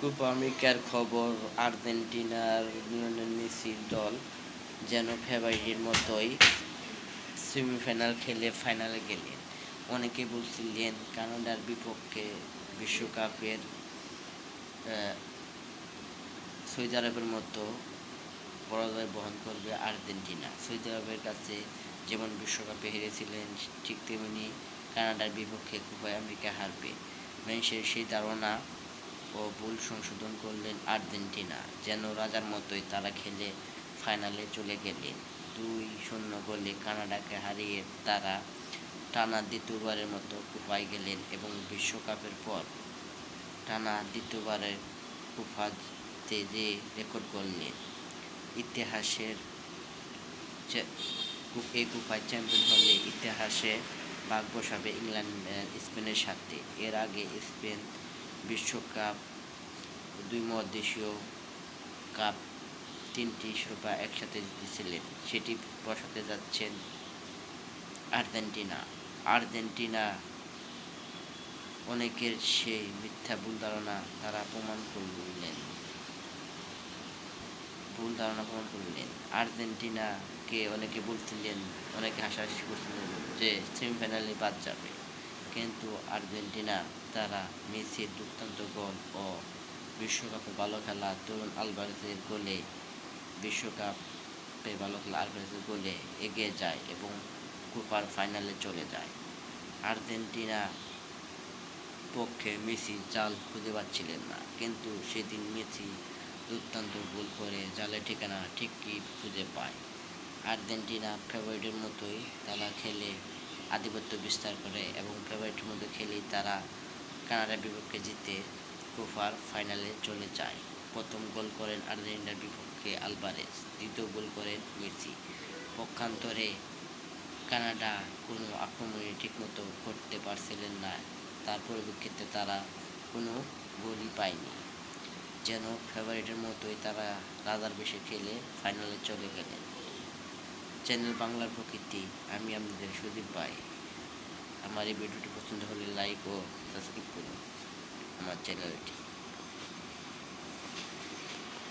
Copa আমেরিকার খবর, আর্জেন্টিনার মেসির দল যেন ফেভারিটের মতোই সেমিফাইনাল খেলে ফাইনালে গেলেন। অনেকে বলছিলেন কানাডার বিপক্ষে বিশ্বকাপের সৌদি আরবের মতো পরাজয় বহন করবে আর্জেন্টিনা। সৌদি আরবের কাছে যেমন বিশ্বকাপে হেরেছিলেন, ঠিক তেমনি কানাডার বিপক্ষে কোপায় আমেরিকা হারবে। মানুষের সেই ধারণা ও ভুল সংশোধন করলেন আর্জেন্টিনা, যেন রাজার মতোই তারা খেলে ফাইনালে চলে গেলেন। দুই শূন্য গোলে কানাডাকে হারিয়ে তারা টানা দ্বিতীয়বারের মতো কোপায় গেলেন এবং বিশ্বকাপের পর টানা দ্বিতীয়বারের কোপাতে যে রেকর্ড করলেন ইতিহাসের এই কোপায় চ্যাম্পিয়ন হলে ইতিহাসে ভাগ বসাবে ইংল্যান্ড স্পেনের সাথে। এর আগে স্পেন বিশ্বকাপ, দুই মহাদেশীয় কাপ, তিনটি শিরোপা একসাথে জিতেছিলেন। সেটি বসাতে যাচ্ছেন আর্জেন্টিনা। আর্জেন্টিনা অনেকের সেই মিথ্যা ভুল ধারণা তারা প্রমাণ করলেন। ভুল ধারণা প্রমাণ করলেন। আর্জেন্টিনাকে অনেকে বলছিলেন, অনেকে হাসাহাসি করছিলেন যে সেমিফাইনালে বাদ যাবে। কিন্তু আর্জেন্টিনা, তারা মেসির দুর্দান্ত গোল ও বিশ্বকাপে ভালো খেলা, তরুণ আলভারেজের গোলে, বিশ্বকাপে ভালো খেলা আলভারেজের গোলে এগিয়ে যায় এবং কুপার ফাইনালে চলে যায়। আর্জেন্টিনা পক্ষে মেসি জাল খুঁজে পাচ্ছিলেন না, কিন্তু সেদিন মেসি দুর্দান্ত গোল করে জালের ঠিকানা ঠিকই খুঁজে পায়। আর্জেন্টিনা ফেভারিটের মতোই তারা খেলে আধিপত্য বিস্তার করে এবং ফেভারিটের মধ্যে খেলেই তারা কানাডার বিপক্ষে জিতে কোফার ফাইনালে চলে যায়। প্রথম গোল করেন আর্জেন্টিনার বিপক্ষে আলবারেজ দ্বিতীয় গোল করেন মেসি। পক্ষান্তরে কানাডা কোনো আক্রমণই ঠিকমতো করতে পারছিলেন না। তার পরিপ্রেক্ষিতে তারা কোনো গোলই পায়নি। যেন ফেভারিটের মতোই তারা রাজার বেশে খেলে ফাইনালে চলে গেলেন। চ্যানেল বাংলার প্রকৃতি আমি পাই আমার এই ভিডিওটি পছন্দ হলে লাইক ও সাবস্ক্রাইব করুন আমার চ্যানেলটি